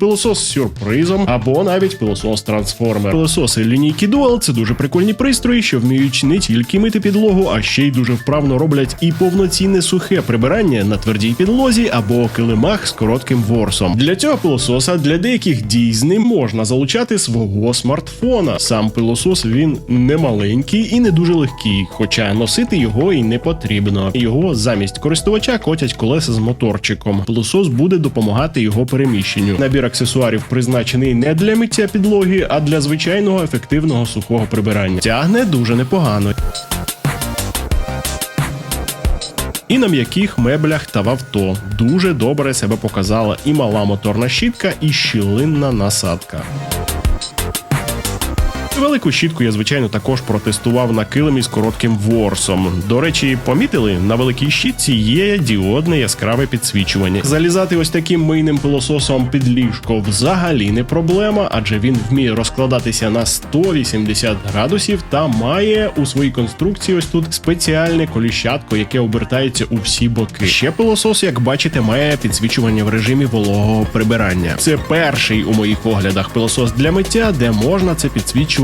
пилосос з сюрпризом або навіть пилосос трансформер. Пилососи лінійки Dual – це дуже прикольні пристрої, що вміють не тільки мити підлогу, а ще й дуже вправно роблять і повноцінне сухе прибирання на твердій підлозі або килимах з коротким ворсом. Для цього пилососа для деяких дій з ним можна залучати свого смартфона. Сам пилосос він не маленький і не дуже легкий, хоча носити його і не потрібно. Його замість користувача котять колеса з моторчиком. Пилосос буде допомагати його переміщенню. Набір аксесуарів призначений не для миття підлоги, а для звичайного ефективного сухого прибирання. Тягне дуже непогано. І на м'яких меблях та в авто дуже добре себе показала і мала моторна щітка, і щілинна насадка. Велику щітку я, звичайно, також протестував на килимі з коротким ворсом. До речі, помітили, на великій щітці є діодне яскраве підсвічування. Залізати ось таким мийним пилососом під ліжко взагалі не проблема, адже він вміє розкладатися на 180 градусів та має у своїй конструкції ось тут спеціальне коліщатко, яке обертається у всі боки. Ще пилосос, як бачите, має підсвічування в режимі вологого прибирання. Це перший у моїх оглядах пилосос для миття, де можна це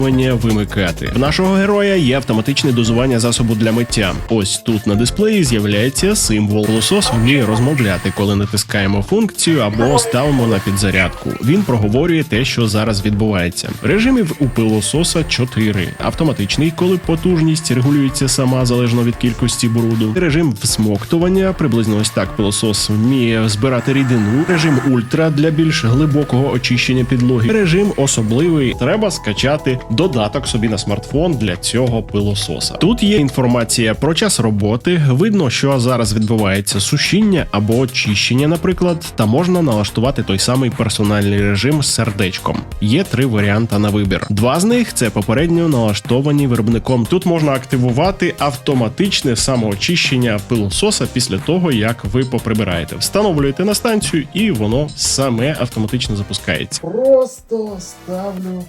підсвічування вимикати. В нашого героя є автоматичне дозування засобу для миття. Ось тут на дисплеї з'являється символ. Пилосос вміє розмовляти, коли натискаємо функцію або ставимо на підзарядку. Він проговорює те, що зараз відбувається. Режимів у пилососа 4. Автоматичний, коли потужність регулюється сама залежно від кількості бруду. Режим всмоктування, приблизно ось так пилосос вміє збирати рідину. Режим ультра для більш глибокого очищення підлоги. Режим особливий. Треба скачати додаток собі на смартфон для цього пилососа. Тут є інформація про час роботи. Видно, що зараз відбувається сушіння або очищення, наприклад, та можна налаштувати той самий персональний режим з сердечком. Є три варіанти на вибір. Два з них це попередньо налаштовані виробником. Тут можна активувати автоматичне самоочищення пилососа після того, як ви поприбираєте. Встановлюєте на станцію, і воно саме автоматично запускається. Просто ставлю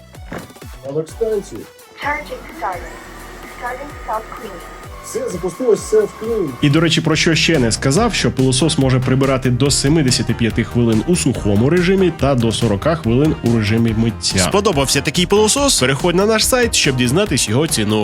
self-cleaning. Все, запустилось self-clean. І до речі, про що ще не сказав, що пилосос може прибирати до 75 хвилин у сухому режимі та до 40 хвилин у режимі миття. Сподобався такий пилосос? Переходь на наш сайт, щоб дізнатись його ціну.